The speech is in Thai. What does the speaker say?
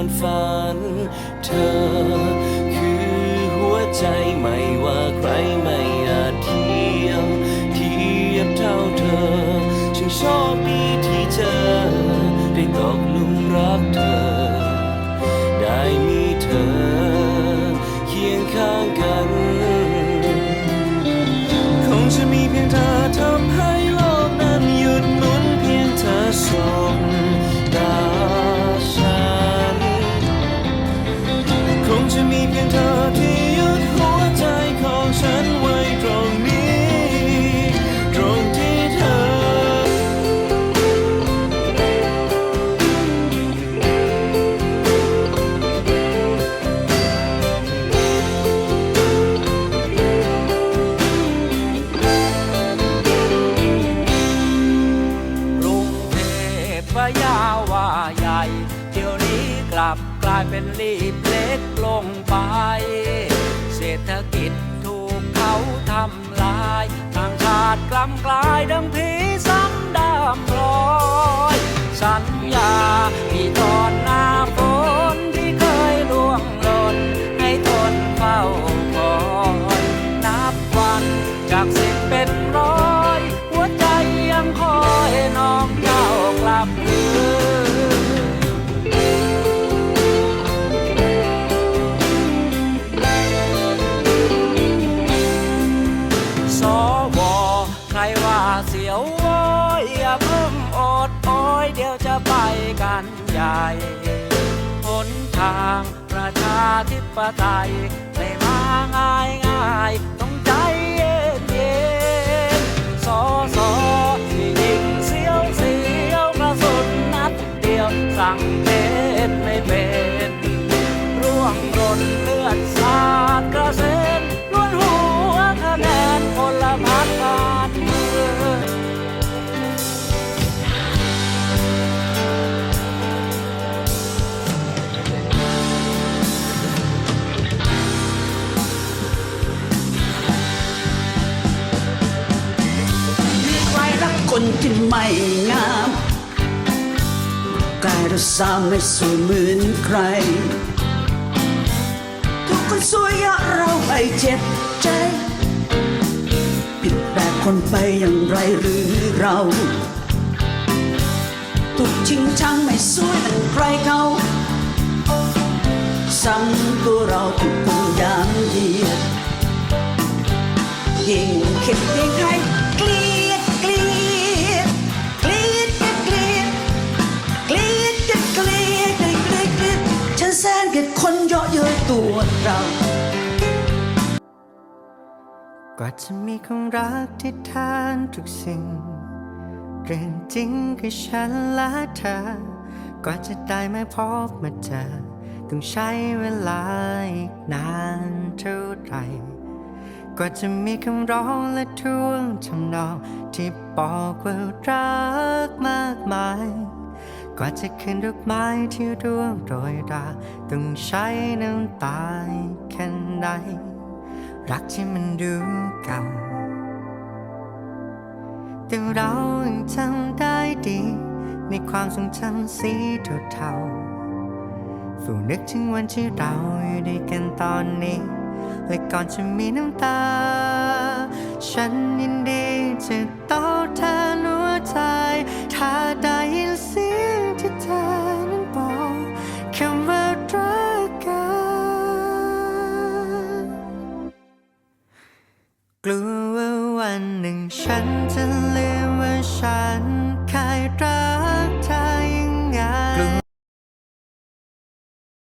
อนฝัน เธอ คือหัวใจไม่ว่าใครไม่อาจเทียมเทียบเท่าเธอ ฉันชอบดี ใหญ่ เดี๋ยวนี้กลับกลายเป็นรีบเล็กลงไป เศรษฐกิจถูกเขาทำลายทางชาติกล้ำกลายดังผีซ้ำดำรอย สัญญาที่ตอนหน้าฝนที่เคยล่วงหล่นให้ทนเฝ้าคอยนับวันจากสิบเป็นร้อย กันใหญ่หนทางประชาธิปไตยไม่มาง่ายง่าย คนที่ไม่งามกายเราสามไม่สวยเหมือนใคร ทุกคนสวยอยากเราไปเจ็บใจ ผิดแบบคนไปอย่างไรหรือเราทุกจริงชังไม่สวยเหมือนใครเขาซ้ำตัวเราถูกคนยางเดียวยิ่งคิดยิ่งให้กลี วเรา กว่าจะมีความรักที่ทานทุกสิ่ง เรื่องจริงคือฉันและเธอ กว่าจะได้มาพบมาเจอ ต้องใช้เวลาอีกนานเท่าไหร่กว่าจะมีคำร้องและท่วงทำนองที่บอกว่ารักมากมาย ว่าจะขึ้นดอกไม้ที่ร่วงโรยราต้องใช้น้ำตาแค่ไหนรักที่มันดูเก่า แต่เรายังจำได้ดี ในความทรงจำสีเทาๆฝูนึกถึงวันที่เราอยู่ด้วยกันตอนนี้ และก่อนจะมีน้ำตา ฉันยินดีจะตอบแทน กลัวว่าวันหนึ่งฉันจะลืมว่าฉัน